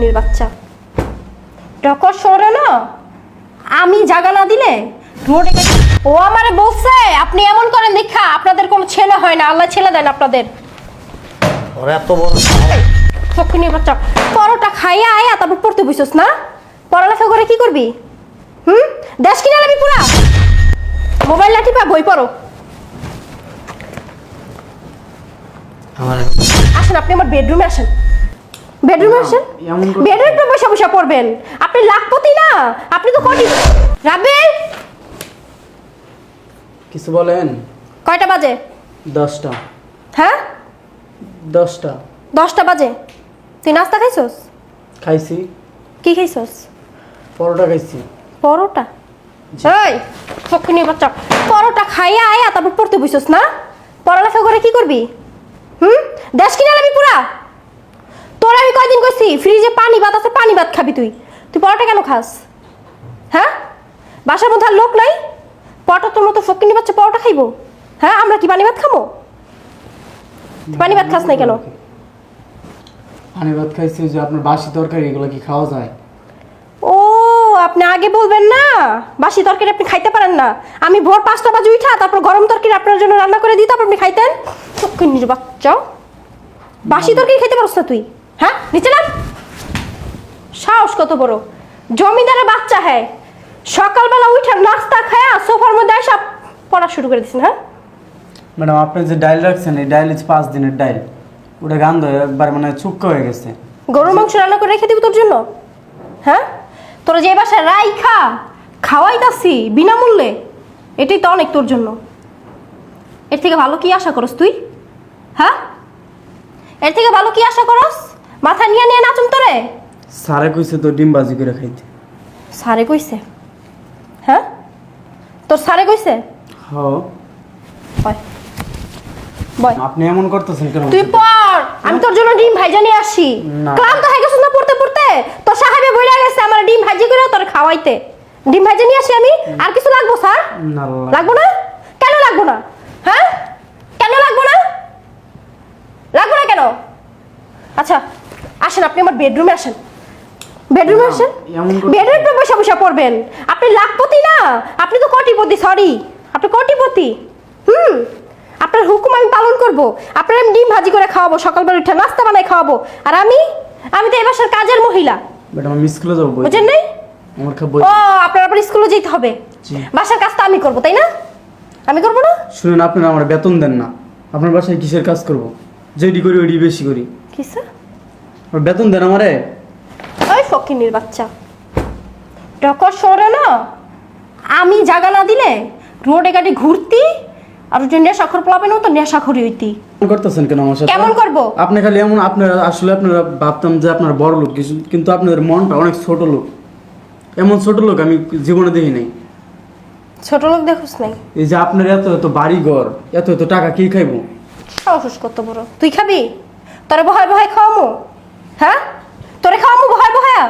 ফকিনির বাচ্চা। টকর সরে না আমি জাগা না দিলে রোডে ও আমারে বলছে আপনি এমন করেন দেখা আপনাদের কোনো ছেলে হয় না আল্লাহ ছেলে দেন আপনাদের। ওরা এত বড়। ফকিনির বাচ্চা পরোটা খাইয়া আয়া তারপর পড়তে বসছিস না? পড়ালেখা করে কি করবি? হুম? দেশ কিনা লাগবি পুরা? মোবাইল লাঠি পা বই পড়ো। আমার আসেন আপনি আমার বেডরুমে আসেন। বেডরুমে আসেন বেডরুমে বসে বসে পড়বেন। আপনি লাখপতি না? আপনি তো কোটি রাবেল কিছু বলেন? কয়টা বাজে? দশটা। হ্যাঁ? দশটা। দশটা বাজে। তুই নাস্তা খাইছস? খাইছি। কি খাইছস? পরোটা খাইছি। পরোটা? এই ফকিনি বাচ্চা। পরোটা খাইয়া আয়া তারপর পড়তে বসছিস না? পড়ালেখা করে কি করবি? হুম? দেশ কিনা লাগবি পুরা? তোর আমি কয়দিন কইছি ফ্রিজে পানি ভাত আছে পানি ভাত খাবি তুই। তুই পরোটা কেন খাস? হ্যাঁ? বাসার মধ্যে আর লোক নাই? পরোটা তোর মতো ফকিনি বাচ্চা পরোটা খাইবো? হ্যাঁ আমরা কি পানি ভাত খাব পানি ভাত খাস নাই কেন? পানি ভাত খাইছি যে আপনার বাসি তরকারি এগুলো কি খাওয়া যায়? ও আপনি আগে বলবেন না। বাসি তরকারি আপনি খাইতে পারেন না। আমি ভোর পাঁচটা বাজে উঠা তারপর গরম তরকারি আপনার জন্য রান্না করে দিই তারপর আপনি খাইতেন। চক্ষুর বাচ্চা বাসি তরকারি খেতে পারছ না তুই। নিচে নাম। সাহস কত বড়। জমিদারের বাচ্চা হ্যাঁ সকালবেলা উঠে নাস্তা খায়া সোফার মধ্যে এসে পড়া শুরু করে দিচ্ছেন হ্যাঁ? ম্যাডাম আপনি যে ডাইল রাখছেন এই ডাইল হচ্ছে পাঁচ দিনের ডাইল। ওটা গান্ধ হয়ে একবার মানে চুক্ক হয়ে গেছে। গরুর মাংস রান্না করে রেখে দিবি তোর জন্য? হ্যাঁ? তোরা যে বাসায় রাই খা খাওয়াই খাওয়াইতাছি বিনামূল্যে এটাই তো অনেক তোর জন্য। এর থেকে ভালো কি আশা করস তুই? হ্যাঁ? এর থেকে ভালো কি আশা করস? মাথা নিয়ে নিয়ে নাচুম তোরে? সারে কইছে তো ডিম বাজি করে খাইতে। সারে কইছে? হ্যাঁ? তোর সারে কইছে? হ বয়। বয়। আপনি এমন করতেছেন কেন? তুই পড়! আমি তোর জন্য ডিম ভাইজা নিয়ে আসি। ক্লান্ত হয়ে গেছিস না পড়তে পড়তে? তোর সাহেবে বইলা গেছে আমার ডিম ভাজি করে তোর খাওয়াইতে। ডিম ভাইজা নিয়ে আসি আমি? আর কিছু লাগবো স্যার? লাগবো না? কেন লাগবো না? হ্যাঁ? কেন লাগবো না? লাগবো না কেন? আচ্ছা। আসেন আপনি আমার বেডরুমে আসেন। বেডরুমে আসেন? বেডরুমে বসে বসে পড়বেন। আপনি লাখপতি না? আপনি তো কোটিপতি সরি আপনি কোটিপতি। হুম? আপনার হুকুম আমি পালন করব। আপনার আমি ডিম ভাজি করে খাওয়াবো সকালবেলা উঠে নাস্তা বানাই খাওয়াবো। আর আমি? আমি তো এ বাসার কাজের মহিলা। ম্যাডাম আমি স্কুলে যাব বই বুঝেন নাই? আমার খা বই ও আপনার আবার স্কুলে যেতে হবে। জি। বাসার কাজটা আমি করব তাই না? আমি করব না? শুনুন আপনারা আমার বেতন দেন না। আপনার বাসায় কিসের কাজ করব? যেটি করি ওইটি বেশি করি। কিসে বেতন দেন আমারে। ওই ফকিনির বাচ্চা। টকর সরে না আমি জাগা না দিলে রোডে গাড়ি ঘুরতি আর যে নেশাখর প্লাবেন তো নেশাখরি হইতি। করতেছেন কেন আমার সাথে? কেমন করব? আপনি খালি এমন আপনারা আসলে আপনারা ভাবতাম যে আপনার বড় লোক কিছু কিন্তু আপনাদের মনটা অনেক ছোট লোক। এমন ছোট লোক আমি জীবনে দেখি নাই। ছোট লোক দেখোস নাই? এই যে আপনার এত এত বাড়ি ঘর এত এত টাকা কি খাইবো? সাহস কত বড়। তুই খাবি? তোরে বহায় বহায় খাওয়ামো? হ্যাঁ? তোরে খাওয়ামো বহায় বহায়া?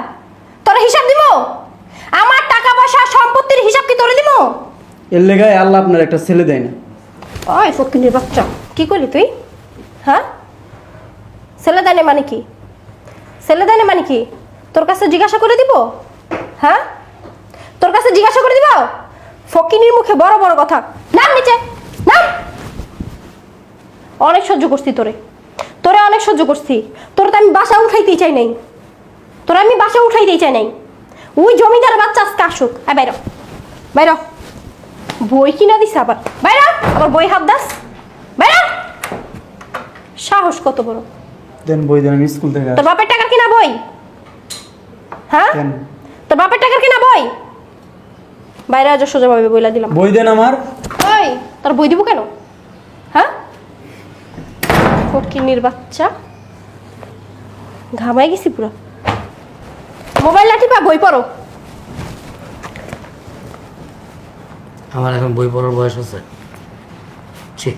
তোরে হিসাব দিব আমার টাকা পয়সা সম্পত্তির হিসাব কি তোরে দিব এর লেগায় আল্লাহ আপনার একটা ছেলে দেয় না। ওই ফকিনির বাচ্চা কি করলি তুই? হ্যাঁ? ছেলে দেনে মানে কি? ছেলে দেনে মানে কি? তোর কাছে জিজ্ঞাসা করে দিব? হ্যাঁ? তোর কাছে জিজ্ঞাসা করে দিব? ফকিনির মুখে বড় বড় কথা। নাম নিচে নাম! অনেক সহ্য করছি তোরে। তোরে অনেক সহ্য করছি। তোরে তো আমি বাসা উঠাইতেই চাই নাই। তোরে আমি বাসা উঠাইতেই চাই নাই। ওই জমিদার বাচ্চা আজকে আসুক। আয় বাইর বাইর বই কিনা দিছে আবার। বাইরা আবার বই হাত দাস। বাইরা সাহস কত বড়। দেন বই দেন আমি স্কুল থেকে তোর বাপের টাকার কিনা বই? হ্যাঁ? তোর বাপের টাকার কিনা বই? বাইরে আজ সোজা ভাবে বইলা দিলাম। বই দেন আমার। ওই তোর বই দিব কেন? ফটকিনির বাচ্চা। ঘামাই গেছি পুরো। মোবাইল লাঠি পা বই পড়ো। আমার এখন বই পড়ার বয়স আছে ঠিক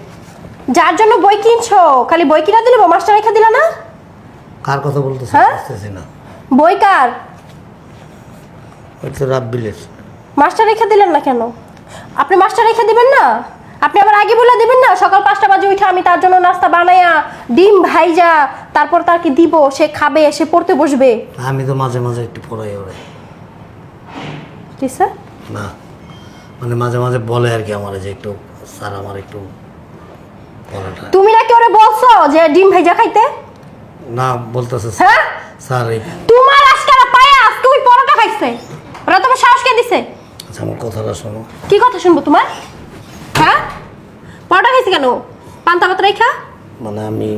যার জন্য বই কিনছো? খালি বই কিনা দিলে মাস্টার রেখা দিলা না? কার কথা বলতেছে? হ্যাঁ? বুঝতেছি না। বই কার? তো রাব্বিলের। মাস্টার রেখে দিলেন না কেন? আপনি মাস্টার রেখে দিবেন না? আপনি আবার আগে বলে দিবেন না? সকাল পাঁচটা বাজে উঠে আমি তার জন্য নাস্তা বানাইয়া ডিম ভাইজা তারপর তাকে দিব? সে খাবে সে পড়তে বসবে। আমি তো মাঝে মাঝে একটু পড়াই ওরে। ঠিক স্যার। না মানে মাঝে মাঝে বলে আর কি আমার যে একটু স্যার আমার একটু পড়াটা। তুমি নাকি ওরে বলছো যে ডিম ভাইজা খাইতে? না বলতেছে হ্যাঁ? স্যার এই তোমার আজকে পায়া আজকে ওই পরোটা খাইছে। ওরা তোমার সাহস কে দিছে? আচ্ছা আমার কথাটা শোনো। কি কথা শুনব তোমার? কেন? পান্তা ভাত রেখা? মানে আমি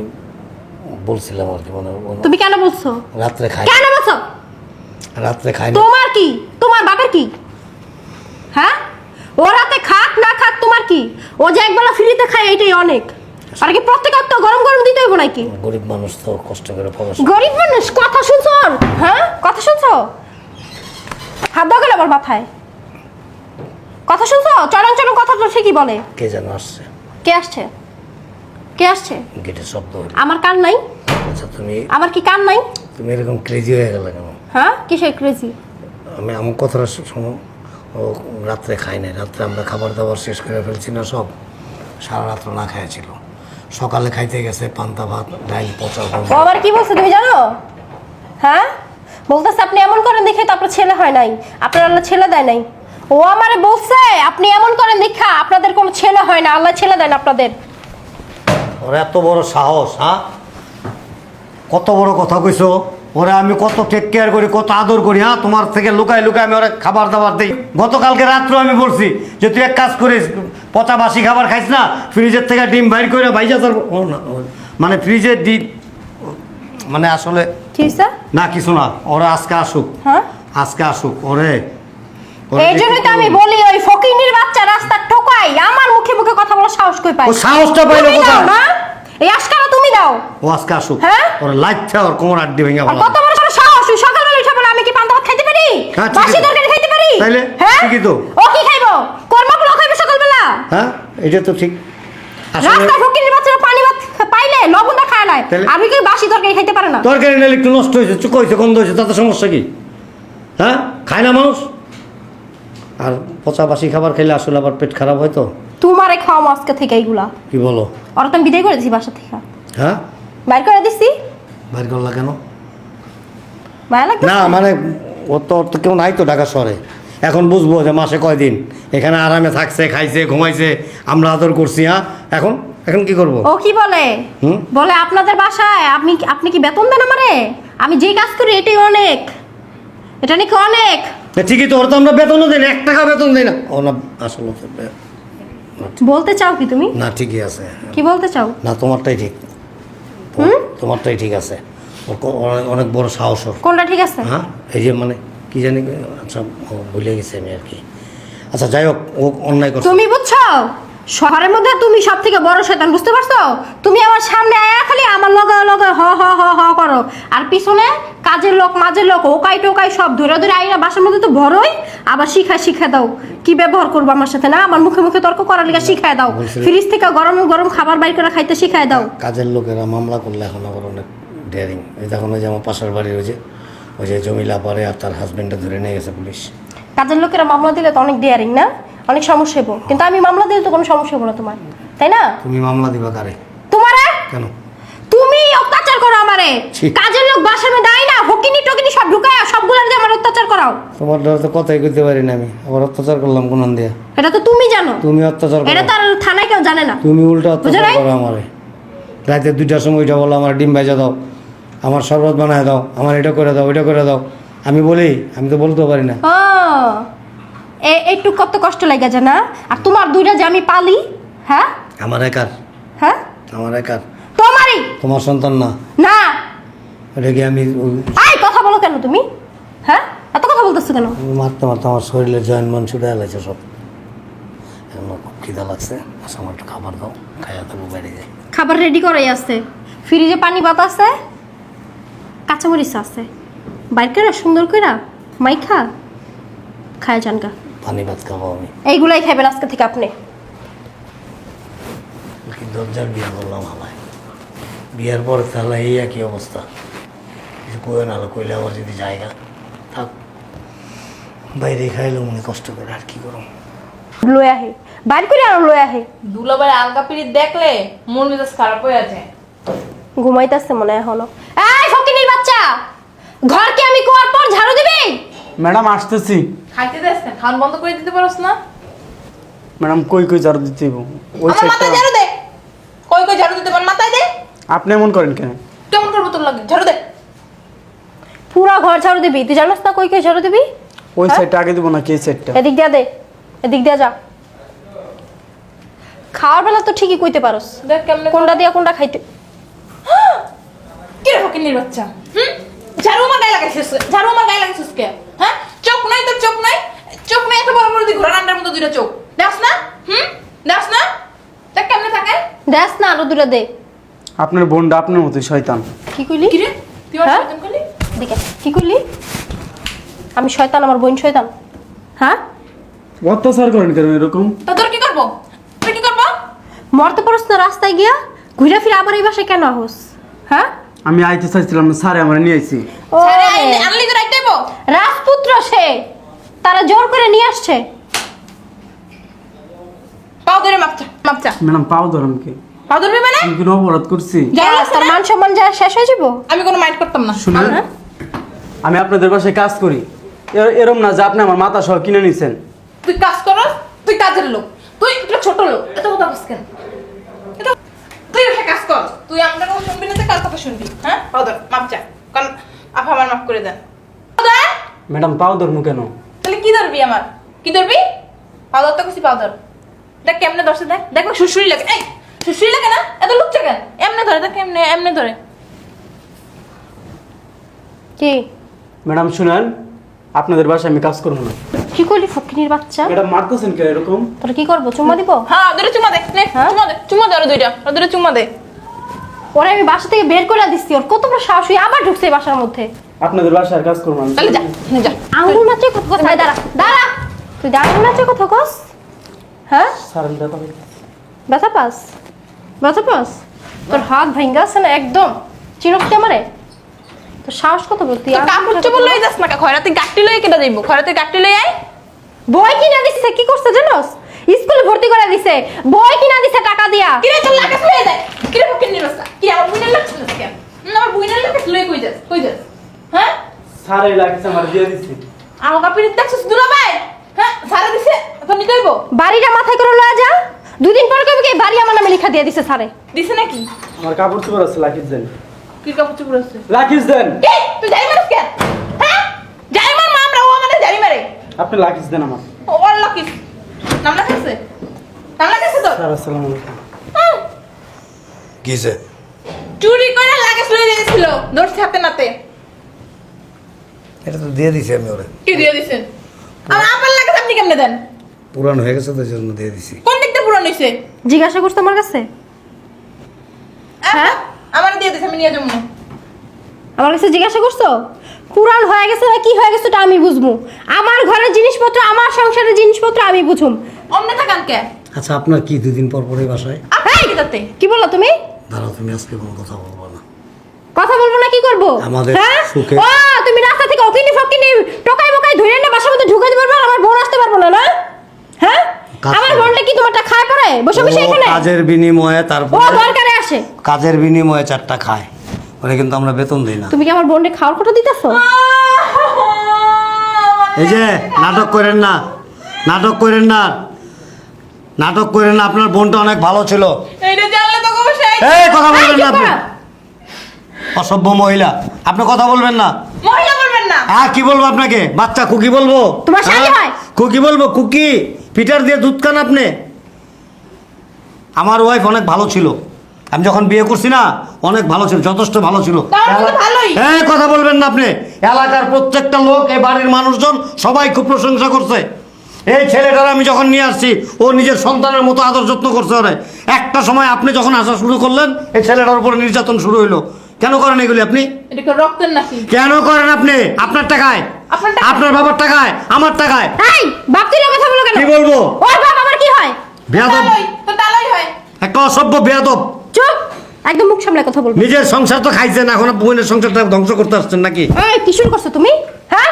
বলছিলাম আর কি মানে তুমি কেন বলছো? রাত্রে খাই কেন বলছো? রাত্রে খাই না। তোমার কি? তোমার বাপের কি? হ্যাঁ? ও রাতে খাক না খাক তোমার কি? ও যে একবেলা ফ্রিতে খায় এটাই অনেক। আর কি প্রত্যেক তো গরম গরম দিতে হইব নাকি? গরিব মানুষ তো কষ্ট করে পড়াশোনা গরিব মানুষ কথা শুনছো? হ্যাঁ? কথা শুনছো? হাত দাও গেল আমার মাথায়। কথা শুনছো? চরম চরম কথা তো ঠিকই বলে। কে যেন আসছে। কে আসছে? কে আসছে? গেটের শব্দ হইল আমার কান নাই? আচ্ছা তুমি আমার কি কান নাই? তুমি এরকম ক্রেজি হয়ে গেলে কেন? হ্যাঁ? কিসের ক্রেজি আমি আমার কথাটা শো- শোনো। ও রাত্রে খাই নাই। রাত্রে আমরা খাবার দাবার শেষ করে ফেলছি না সব? সারা রাত্র না খাইছিল। সকালে খাইতে গেছে পান্তা ভাত ডাইল পচা। ও আবার কি বলছে তুমি জানো? হ্যাঁ? বলতেছে আপনি এমন করেন দেখে তো আপনার ছেলে হয় নাই। আপনার আল্লাহ ছেলে দেয় নাই। ও আমারে বলছে আপনি এমন করেন দেখা আপনাদের কোনো ছেলে হয় না আল্লাহ ছেলে দেন আপনাদের। ওর এত বড় সাহস হ্যাঁ কত বড় কথা কইছো? ওরে আমি কত টেক কেয়ার করি কত আদর করি হ্যাঁ তোমার থেকে লুকাই লুকাই আমি ওরা খাবার দাবার দিই। গতকালকে রাত্রে আমি বলছি যে তুই এক কাজ করিস পচা বাসি খাবার খাইস না ফ্রিজের থেকে ডিম বাইর করে ভাইজা তোর ও মানে ফ্রিজের ডিম মানে আসলে না কিছু না ওরা আজকে আসুক। হ্যাঁ? আজকে আসুক ওরে এই জন্যই তো আমি বলি ওই ফকিনির বাচ্চা রাস্তার ঠোকাই আমার মুখে মুখে কথা বলার সাহস কই পাই ও সাহসটা পাইলো কোথায়? না এই আজকারা তুমি দাও। ও আজকে আসুক। হ্যাঁ? ওর লাইটটা ওর কোমর আড্ডি ভেঙে ভালো কত বড় সড় সাহস ওই সকালবেলা উঠে বলে আমি কি পান্তা ভাত খাইতে পারি? হ্যাঁ, বাসি তরকারি খাইতে পারি? তাইলে? হ্যাঁ? ঠিকই তো। ও কি খাইবো? কর্মা পোলাও খাইবে সকালবেলা? হ্যাঁ এটা তো ঠিক। রাস্তায় ফকিনির বাচ্চারা পানি ভাত পাইলে লবণটা খায় না? আমি কি বাসি তরকারি খাইতে পারে না? তরকারি নাহলে একটু নষ্ট হয়েছে চুক হয়েছে গন্ধ হয়েছে তাতে সমস্যা কি? হ্যাঁ? খায় না মানুষ? আর পচা বাসি খাবার খেলে আসলে আবার পেট খারাপ হয় তো। তোমারে খাওয়া আজকে থেকে এইগুলা। কি বলো? আর তো আমি বিদায় করে দিছি বাসা থেকে। হ্যাঁ? বাইর করে দিছি। বাইর করলা কেন? মায়া লাগতো না মানে ও তো তো কেউ নাই তো ঢাকা শহরে। এখন বুঝব যে মাসে কয়দিন এখানে আরামে থাকছে খাইছে ঘুমাইছে আমরা আদর করছি হ্যাঁ? এখন? এখন কি করব? ও কি বলে? হুম? বলে আপনাদের বাসায় আপনি আপনি কি বেতন দেন আমারে? আমি যে কাজ করি এটাই অনেক। এটা নাকি অনেক? না, ঠিকই তো ওর তো আমরা বেতনও দিই না এক টাকা বেতন দিই না। ও না আসলে তো বে- বলতে চাও কি তুমি? না ঠিকই আছে। কি বলতে চাও? না তোমারটাই ঠিক। তো- তোমারটাই ঠিক আছে। ওর কো- অনেক- অনেক বড় সাহস ওর। কোনটা ঠিক আছে? হ্যাঁ? এই যে মানে কি জানি আচ্ছা ও ভুলে গেছি আমি আর কি। আচ্ছা যাই হোক ও অন্যায় করছে। তুমি বুঝছ? শহরের মধ্যে তুমি সব থেকে বড় শয়তান বুঝতে পারছ? তুমি আমার সামনে আয়া খালি আমার লগে লগে হ হ হ হ করো। আর পিছনে কাজের লোক মাঝের লোক ওকাই টোকাই সব ধরে ধরে আইনা বাসার মধ্যে তো বড়ই আবার শিখা শিখা দাও। কি ব্যবহার করব আমার সাথে না? আমার মুখে মুখে তর্ক করার লিগে শিখায় দাও। ফ্রিজ থেকে গরম গরম খাবার বাইর করে খাইতে শিখায় দাও। কাজের লোকেরা মামলা করলে এখন আবার অনেক ডেয়ারিং এই দেখুন ওই যে আমার পাশের বাড়ির ওই যে ওই যে জমিলা পরে আর তার হাজবেন্ডটা ধরে নিয়ে গেছে পুলিশ। কাজের লোকেরা মামলা দিলে তো অনেক ডেয়ারিং না? অনেক সমস্যা হব কিন্তু আমি মামলা দিলে তো কোনো সমস্যা হব না তোমার। তাই না? তুমি মামলা দিবা কারে? তোমারে? কেন? তুমি অত্যাচার করো আমারে। ছি। কাজের লোক বাসার মধ্যে আই না হকিনি টকিনি সব ঢুকায় সবগুলো দিয়ে আমার অত্যাচার করাও। তোমার দ্বারা তো কথাই করতে পারি না আমি। আবার অত্যাচার করলাম কোনান দিয়া? এটা তো তুমি জানো। তুমি অত্যাচার করো। এটা তো আর থানায় কেউ জানে না। তুমি উল্টা অত্যাচার নাই? করো আমারে। রাতে দুইটার সময় ওইটা বলো আমার ডিম ভেজা দাও আমার শরবত বানায় দাও আমার এটা করে দাও ওইটা করে দাও। আমি বলি আমি তো বলতেও পারি না। ও। একটু কত কষ্ট লাগে যে না আর তোমার দুইটা যে আমি পালি হ্যাঁ? আমার একার। হ্যাঁ? আমার একার। তোমারই? তোমার সন্তান না। না। কি আমি আই কথা বলো কেন তুমি? হ্যাঁ? এত কথা বলতেছো কেন? মারতে মারতে আমার শরীরে জয়েন্ট মান ছুটে এলাইছে সব। খুব খিদা লাগছে। আচ্ছা আমার একটু খাবার দাও। খাইয়া দেবো বেড়ে যায় খাবার রেডি করাই আছে। ফ্রিজে পানি ভাত আছে? কাঁচামরিচ আছে। বাইর করে সুন্দর করে মাইখা খায় জানগা পানি ভাত খাব আমি। এইগুলাই খাবেন আজকে থেকে আপনি। কি দরজার বিয়া করলাম আমায় বিয়ার পর তাহলে এই একই অবস্থা। কিছু কয়ে না হলো, কইলে আমার যদি জায়গা থাক। বাইরে খাইলেও মনে কষ্ট করে আর কি করুন লয়ে আহে। বাইর করে আরও লয়ে আহে। দুলাবার আলগা পিরিত দেখলে মন মেজাজ খারাপ হয়ে আছে ঘুমাইতেছে মনে হয় এখনও। এই ফকিনির বাচ্চা! ঘরকে আমি কোয়ার পর ঝাড়ু দিবি? ম্যাডাম আসতেছি। খাইতে যাস না খান বন্ধ করে দিতে পারোস না? ম্যাডাম কই কই ঝাড়ু দিতে হইব? ওই আমার মাথায় ঝাড়ু দে। কই কই ঝাড়ু দিতে পার মাথায় দে। আপনি এমন করেন কেন? কেমন করব তোর লাগে? ঝাড়ু দে। পুরা ঘর ঝাড়ু দিবি? তুই জানোস না কই কই ঝাড়ু দিবি? ওই হ্যাঁ? সাইডটা আগে দিব না এই সাইডটা এদিক দিয়া দে এদিক দিয়া যা। খাওয়ার বেলা তো ঠিকই কইতে পারোস। দেখ কেমনে কোনটা দিয়া কোনটা খাইতে কি রে ফকিন্নির বাচ্চা? হুম? ঝাড়ু আমার গায়ে লাগাইছিস ঝাড়ু আমার গায়ে লাগাইছিস কে? হ্যাঁ? চোখ নাই তোর চোখ নাই? চোখ নাই এত বড় বড় দি ঘোড়া আন্ডার মতো দুইটা চোখ। দেখ না? হুম? দেখ না? দেখ কেমনে থাকে দেখ না আরও দূরে দে। আপনার বোনটা আপনার মতোই শয়তান। কি কইলি? কি রে তুই আমার হ্যাঁ? শয়তান করলি? দিকে কি কইলি? আমি শয়তান আমার বোন শয়তান। হ্যাঁ? অত্যাচার করেন কেন এরকম? তা তোর কি করব? তুই কি করব? মরতে পারস না রাস্তায় গিয়া ঘুরে ফিরে আবার এই বাসায় কেন আহস? হ্যাঁ? আমি আইতে চাইছিলাম না স্যারে আমার নিয়ে আইছি। আইলে- আনলি তো রাইট দেবো রাজপুত্র সে তারা জোর করে নিয়ে আসছে। পাও ধরে মাপচা মাপচা ম্যাডাম পাও পাও ধরবি মানে? আমি কোনো অপরাধ করছি। যাই আছে মান সম্মান যা শেষ হয়ে যাব আমি কোনো মাইন্ড করতাম না। শুনেন হ্যাঁ? আমি আপনাদের বাসায় কাজ করি। এর- এরম না যে আপনি আমার মাথা সহ কিনে নিছেন। তুই কাজ করস তুই কাজের লোক। তুই একটা ছোট লোক। এত কথা বলছিস কেন? এটা- তুই এসে কাজ কর। তুই আমরা কথা শুনবি না তো কার কথা শুনবি হ্যাঁ? পাউদার মাপ চা কারণ আপা আমার মাফ করে দেন। পাউদার ম্যাডাম পাও ধরমু কেন? তাহলে কি ধরবি আমার? কি ধরবি? পাউদার তো খুশি পাউদার দেখ কেমনে ধরছে দেখ দেখ শুশুরি লাগে। এই শুশুরি লাগে না? এত লুকছে কেন? এমনে ধরে দেখ এমনে এমনে ধরে। কি? ম্যাডাম শুনেন আপনাদের বাসায় আমি কাজ করব না। কি করলি ফকিনির বাচ্চা? ম্যাডাম মারতেছেন কেন এরকম? তোরা কি করব চুম্মা দিব? হ্যাঁ ওদের চুমা দে নে হ্যাঁ? চুমা দে চুমা দে ওরা দুইটা ওদের চুমা দে। ওরে আমি বাসা থেকে বের করে দিচ্ছি ওর কত বড় সাহস হয়ে আবার ঢুকছে এই বাসার মধ্যে। আপনাদের বাসায় আর কাজ করব না। তাহলে যা নে যা। আঙুল নাচে কথা কস ভাই দাঁড়া দাঁড়া। তুই দা আঙুল নাচে কথা কস? হ্যাঁ? আমি দেখা ব্যথা পাস? ব্যথা পাস? তোর হাত ভাঙ্গা আছে না একদম? চিরক্তি আমারে? তোর সাহস কত বলতি তো কাপড় চোপড় লই যাস না খয়রাতে গাট্টি লই কেটে যাইব খয়রাতে গাট্টি লই আয়। বই কিনা দিছে কি করছে জানোস? স্কুলে ভর্তি করে দিছে। বই কিনা দিছে টাকা দিয়া কি রে তোর লাগাস লই দেয় কি রে পকেট নিরস্তা কি আমার বুইনার লাগাস কেন না আমার বুইনার লাগাস লই কই যাস কই যাস হ্যাঁ লাগছে আমার দিয়ে দেখছিস দুলা ভাই হ্যাঁ সারা দিছে তো বাড়িটা মাথায় করে লয়ে যা। দুদিন পর কবি কি বাড়ি আমার নামে লিখা দিয়ে দিছে স্যারে দিছে নাকি? আমার কাপড় চোপড় আছে লাখিস দেন কি কাপড় চোপড় আছে? লাখিস দেন এই তুই জানি মারিস কেন হ্যাঁ? জানি মার মা আমরা ও আমাদের জানি মারে। আপনি লাখিস দেন আমার। ও নাম নাম তোর স্যার আসসালামু আলাইকুম। কিসে চুরি করে লাগাস লই দিয়েছিল ধরছে হাতে নাতে। এটা তো দিয়ে দিছি আমি ওরে। কি দিয়ে দিছেন? আমার আপার লাগাস আপনি কেমনে দেন? পুরান হয়ে গেছে তো জন্য দিয়ে দিছি। কোন দিকটা পুরো নিছে জিজ্ঞাসা করছ আমার কাছে? হ্যাঁ? আমার দিয়ে দিছে আমি নিয়ে যাব। না আমার কাছে জিজ্ঞাসা করছ? পুরান হয়ে গেছে না কি হয়ে গেছে আমি বুঝব। আমার ঘরের জিনিসপত্র আমার সংসারের জিনিসপত্র আমি বুঝুম। অমনে থাকান কে? আচ্ছা আপনার কি দুদিন পর পরে বাসায়? আপনার কি বলল তুমি? দাঁড়াও তুমি আজকে কোনো কথা বলব না। কথা বলব না কি করব? আমাদের হ্যাঁ? সুখে- ও তুমি রাস্তা থেকে ওকিনি ফকিনি টোকাই মোকাই ধরে না বাসার মধ্যে ঢুকে দিতে পারবে আর আমার বোন আসতে পারব না না হ্যাঁ কাজ আমার। বোনটা কি তোমারটা খায় পড়ে বসে বসে এখানে? কাজের বিনিময়ে ও তারপরে দরকারে আসে। কাজের বিনিময়ে চারটা খায়। ওরে কিন্তু আমরা বেতন দিই না। তুমি কি আমার বোনকে খাওয়ার কথা দিতেছো? এই যে নাটক করেন না। নাটক করেন না। নাটক করেন না আপনার বোনটা অনেক ভালো ছিল। এইটা জানলে তো অবশ্যই এই কথা বলবেন না আপনি। অসভ্য মহিলা। আপনি কথা বলবেন না। মহিলা বলবেন না। হ্যাঁ কি বলব আপনাকে? বাচ্চা কুকি বলব। তোমার শালি হ্যাঁ? হয়? কুকি বলব কুকি। পিটার দিয়ে দুধ খান আপনি। আমার ওয়াইফ অনেক ভালো ছিল। আমি যখন বিয়ে করছি না অনেক ভালো ছিল যথেষ্ট ভালো ছিল। হ্যাঁ কথা বলবেন না আপনি। এলাকার প্রত্যেকটা লোক এই বাড়ির মানুষজন সবাই খুব প্রশংসা করছে। এই ছেলেটার আমি যখন নিয়ে আসছি ও নিজের সন্তানের মতো আদর যত্ন করছে ওরে। একটা সময় আপনি যখন আসা শুরু করলেন এই ছেলেটার উপরে নির্যাতন শুরু হইল। কেন করেন এগুলি আপনি? কেন করেন আপনি? আপনার টাকায়। আপনার? বাবার টাকায় আমার টাকায়। কথা বলো কেন? কি বলব? ওর বাপ আমার কি হয়? বেয়াদব। তালই তো তালই হয়। একটা অসভ্য বেয়াদব। চুপ! একদম মুখ সামলে কথা বলব। নিজের সংসার তো খাইছেন এখন বোনের সংসারটা ধ্বংস করতে আসছেন নাকি? এই কি শুরু করছ তুমি? হ্যাঁ?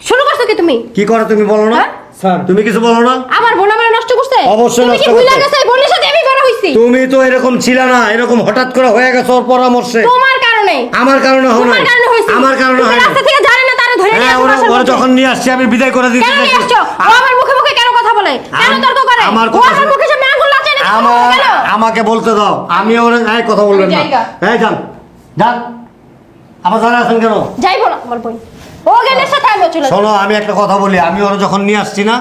শুরু করছ কি তুমি? কি করে তুমি বলো না? হ্যাঁ? স্যার। তুমি কিছু বলো না? আমার বোন আমার নষ্ট করছে? অবশ্যই তুমি নষ্ট কি ভুলে করছে। গেছো? এই বোনের সাথে আমি বড় হইছি। তুমি তো এরকম ছিল না এরকম হঠাৎ করে হয়ে গেছে ওর পরামর্শে। তোমার কারণে। আমার কারণে হয় তোমার কারণে হইছে আমার কারণে হয় রাস্তা থেকে জানে না তারে ধরে নিয়ে হ্যাঁ আসো ওরা বাসার ওরা মধ্যে। যখন নিয়ে আসছি আমি বিদায় করে দিতে কেন নিয়ে আসছো? আমার বলে? কেন তর্ক করে? আমার কথা মুখে সামনে আঙ্গুল নাচে না আমার আমাকে বলতে দাও। আমি ওর কথা বলবেন না। হ্যাঁ যান। যান। আমার জানা আছেন কেন? যাইবো না আমার বোন। ও গেলের সাথে আমিও চলে। শোনো আমি একটা কথা বলি। আমি ওরা যখন নিয়ে আসছি না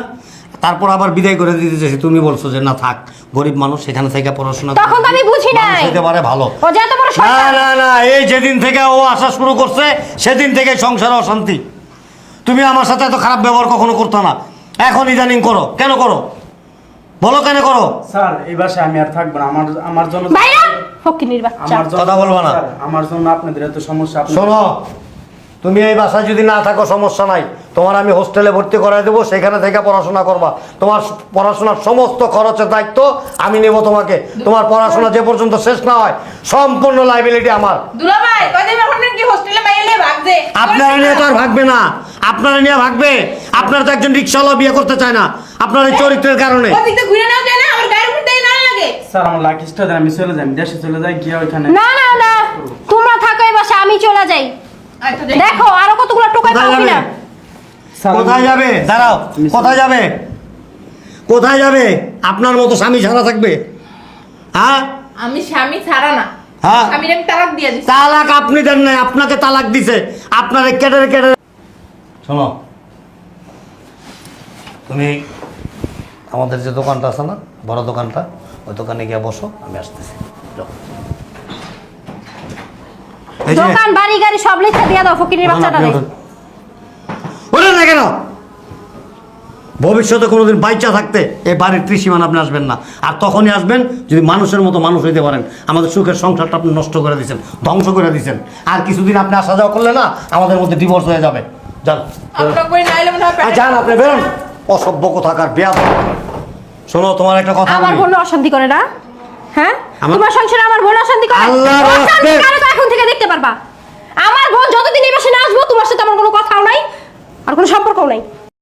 তারপর আবার বিদায় করে দিতে চাইছি। তুমি বলছো যে না থাক। গরিব মানুষ সেখানে থেকে পড়াশোনা তখন আমি বুঝি নাই। হইতে পারে ভালো। ও বড় না না না এই যেদিন থেকে ও আসা শুরু করছে সেদিন থেকে সংসারে অশান্তি। তুমি আমার সাথে এত খারাপ ব্যবহার কখনো করতো না। এখন ইদানিং করো। কেন করো? বলো কেন করো? স্যার এই বাসায় আমি আর থাকব না। আমার আমার জন্য বাইরে! ফকিনির বাচ্চা। আমার জন্য কথা বলবা না। আমার জন্য আপনাদের এত সমস্যা আপনি- শোনো তুমি এই বাসায় যদি না থাকো সমস্যা নাই। তোমার আমি হোস্টেলে ভর্তি করাই দেবো সেখানে থেকে পড়াশোনা করবা। তোমার পড়াশোনার সমস্ত খরচের দায়িত্ব আমি নেব তোমাকে। তোমার পড়াশোনা যে পর্যন্ত শেষ না হয় সম্পূর্ণ লাইবিলিটি আমার। আপনার কি হোস্টেলে মাইলে ভাগছে আপনারা নিয়ে তো আর ভাগবে না। আপনারা নিয়ে ভাগবে। আপনারা তো একজন রিক্সাওয়ালা বিয়ে করতে চায় না। আপনার এই চরিত্রের কারণে। ওদিকে ঘুরে নাও যায় না না স্যার আমার লাকিসটা আমি চলে যাই দেশে চলে যাই গিয়ে ওইখানে না না না তোমরা থাকো এই আমি চলে যাই। আচ্ছা দেখো। আরও কতগুলো টোকাই কোথায় পাও যাবে কিনা স্যার, আমি- কোথায় যাবে? দাঁড়াও কোথায় যাবে? কোথায় যাবে? আপনার মতো স্বামী ছাড়া থাকবে? হ্যাঁ? আমি স্বামী ছাড়া না। হ্যাঁ। তালাক দিয়ে দিচ্ছি তালাক আপনি দেন নাই আপনাকে তালাক দিছে। আপনারে কেটে কেটে শোনো তুমি আমাদের যে দোকানটা আছে না বড় দোকানটা ওই দোকানে গিয়ে বসো আমি আসতেছি। দোকান বাড়ি গাড়ি সব লিখে দিয়ে দাও ফকিনির বাচ্চাটা ভবিষ্যতে কোনোদিন বাইচা থাকতে এই বাড়ির ত্রিসীমান আপনি আসবেন না। আর তখনই আসবেন যদি মানুষের মতো মানুষ হইতে পারেন। আমাদের সুখের সংসারটা আপনি নষ্ট করে দিয়েছেন ধ্বংস করে দিয়েছেন। আর কিছুদিন আপনি আসা যাওয়া করলে না আমাদের মধ্যে ডিভোর্স হয়ে যাবে। যান আপনি বেরোন। অসভ্য কোথাকার বেয়া শোনো তোমার একটা কথা আমার বোন অশান্তি করে না? হ্যাঁ? আমার- তোমার সংসারে আমার বোন অশান্তি করে? আল্লাহর রাস্তে- কারও তো এখন থেকে দেখতে পারবা। আমার বোন যতদিন এই বাসে না আসব তোমার সাথে আমার কোনো কথাও নাই আর কোনো সম্পর্কও নাই।